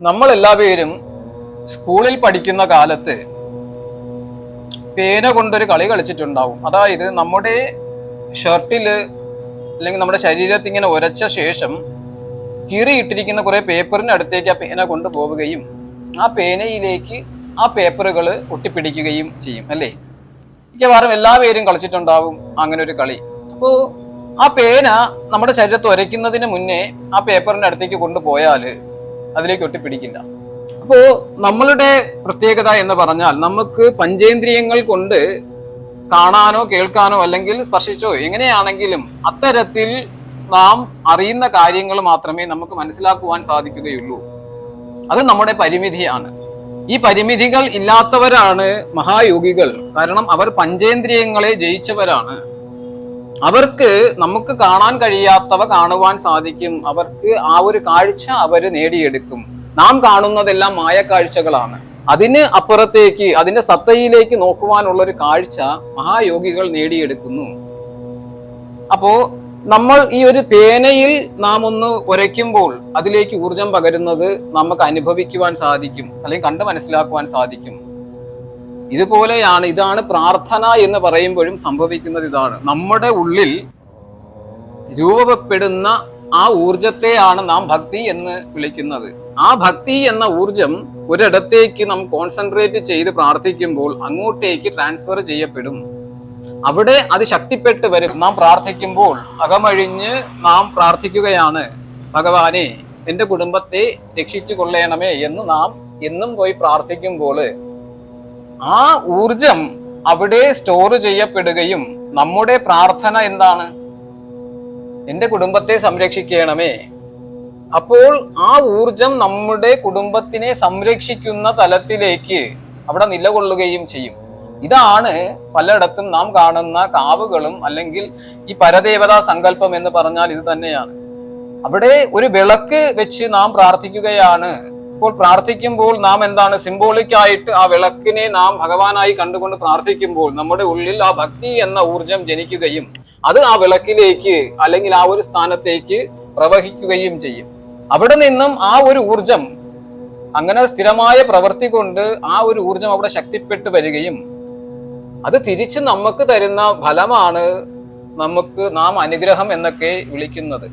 നമ്മൾ എല്ലാവരും സ്കൂളിൽ പഠിക്കുന്ന കാലത്ത് പേന കൊണ്ടൊരു കളി കളിച്ചിട്ടുണ്ടാവും. അതായത് നമ്മുടെ ഷർട്ടിൽ അല്ലെങ്കിൽ നമ്മുടെ ശരീരത്തിൽ ഇങ്ങനെ ഉരച്ച ശേഷം കീറിയിട്ടിരിക്കുന്ന കുറേ പേപ്പറിന് അടുത്തേക്ക് ആ പേന കൊണ്ടുപോവുകയും ആ പേനയിലേക്ക് ആ പേപ്പറുകൾ ഒട്ടിപ്പിടിക്കുകയും ചെയ്യും അല്ലേ? മിക്കവാറും എല്ലാവരും കളിച്ചിട്ടുണ്ടാവും അങ്ങനെ ഒരു കളി. അപ്പോൾ ആ പേന നമ്മുടെ ശരീരത്ത് ഉരയ്ക്കുന്നതിന് മുന്നേ ആ പേപ്പറിന്റെ അടുത്തേക്ക് കൊണ്ടുപോയാൽ അതിലേക്ക് ഒട്ടിപ്പിടിക്കില്ല. അപ്പോ നമ്മളുടെ പ്രത്യേകത എന്ന് പറഞ്ഞാൽ നമുക്ക് പഞ്ചേന്ദ്രിയങ്ങൾ കൊണ്ട് കാണാനോ കേൾക്കാനോ അല്ലെങ്കിൽ സ്പർശിച്ചോ എങ്ങനെയാണെങ്കിലും അത്തരത്തിൽ നാം അറിയുന്ന കാര്യങ്ങൾ മാത്രമേ നമുക്ക് മനസ്സിലാക്കുവാൻ സാധിക്കുകയുള്ളൂ. അത് നമ്മുടെ പരിമിതിയാണ്. ഈ പരിമിതികൾ ഇല്ലാത്തവരാണ് മഹായോഗികൾ. കാരണം അവർ പഞ്ചേന്ദ്രിയങ്ങളെ ജയിച്ചവരാണ്. അവർക്ക് നമുക്ക് കാണാൻ കഴിയാത്തവ കാണുവാൻ സാധിക്കും. അവർക്ക് ആ ഒരു കാഴ്ച അവർ നേടിയെടുക്കും. നാം കാണുന്നതെല്ലാം മായക്കാഴ്ചകളാണ്. അതിന് അപ്പുറത്തേക്ക് അതിന്റെ സത്തയിലേക്ക് നോക്കുവാനുള്ള ഒരു കാഴ്ച മഹായോഗികൾ നേടിയെടുക്കുന്നു. അപ്പോ നമ്മൾ ഈ ഒരു പേനയിൽ നാം ഒന്ന് ഉരയ്ക്കുമ്പോൾ അതിലേക്ക് ഊർജം പകരുന്നത് നമുക്ക് അനുഭവിക്കുവാൻ സാധിക്കും. അല്ലെങ്കിൽ കണ്ട് മനസ്സിലാക്കുവാൻ സാധിക്കും. ഇതുപോലെയാണ് ഇതാണ് പ്രാർത്ഥന എന്ന് പറയുമ്പോഴും സംഭവിക്കുന്നത് ഇതാണ്. നമ്മുടെ ഉള്ളിൽ രൂപപ്പെടുന്ന ആ ഊർജത്തെയാണ് നാം ഭക്തി എന്ന് വിളിക്കുന്നത്. ആ ഭക്തി എന്ന ഊർജം ഒരിടത്തേക്ക് നാം കോൺസെൻട്രേറ്റ് ചെയ്ത് പ്രാർത്ഥിക്കുമ്പോൾ അങ്ങോട്ടേക്ക് ട്രാൻസ്ഫർ ചെയ്യപ്പെടും. അവിടെ അത് ശക്തിപ്പെട്ട് വരും. നാം പ്രാർത്ഥിക്കുമ്പോൾ അകമഴിഞ്ഞ് നാം പ്രാർത്ഥിക്കുകയാണ് ഭഗവാനെ എന്റെ കുടുംബത്തെ രക്ഷിച്ചു കൊള്ളണമേ എന്ന് നാം എന്നും പോയി പ്രാർത്ഥിക്കുമ്പോൾ ആ ഊർജം അവിടെ സ്റ്റോർ ചെയ്യപ്പെടുകയും നമ്മുടെ പ്രാർത്ഥന എന്താണ്? എന്റെ കുടുംബത്തെ സംരക്ഷിക്കണമേ. അപ്പോൾ ആ ഊർജം നമ്മുടെ കുടുംബത്തിനെ സംരക്ഷിക്കുന്ന തലത്തിലേക്ക് അവിടെ നിലകൊള്ളുകയും ചെയ്യും. ഇതാണ് പലയിടത്തും നാം കാണുന്ന കാവുകളും അല്ലെങ്കിൽ ഈ പരദേവതാ സങ്കല്പം എന്ന് പറഞ്ഞാൽ ഇത് തന്നെയാണ്. അവിടെ ഒരു വിളക്ക് വെച്ച് നാം പ്രാർത്ഥിക്കുകയാണ്. ഇപ്പോൾ പ്രാർത്ഥിക്കുമ്പോൾ നാം എന്താണ് സിംബോളിക് ആയിട്ട് ആ വിളക്കിനെ നാം ഭഗവാനായി കണ്ടുകൊണ്ട് പ്രാർത്ഥിക്കുമ്പോൾ നമ്മുടെ ഉള്ളിൽ ആ ഭക്തി എന്ന ഊർജം ജനിക്കുകയും അത് ആ വിളക്കിലേക്ക് അല്ലെങ്കിൽ ആ ഒരു സ്ഥാനത്തേക്ക് പ്രവഹിക്കുകയും ചെയ്യും. അവിടെ നിന്നും ആ ഒരു ഊർജം അങ്ങനെ സ്ഥിരമായ പ്രവൃത്തി കൊണ്ട് ആ ഒരു ഊർജം അവിടെ ശക്തിപ്പെട്ടു വരികയും അത് തിരിച്ച് നമുക്ക് തരുന്ന ഫലമാണ് നമുക്ക് നാം അനുഗ്രഹം എന്നൊക്കെ വിളിക്കുന്നത്.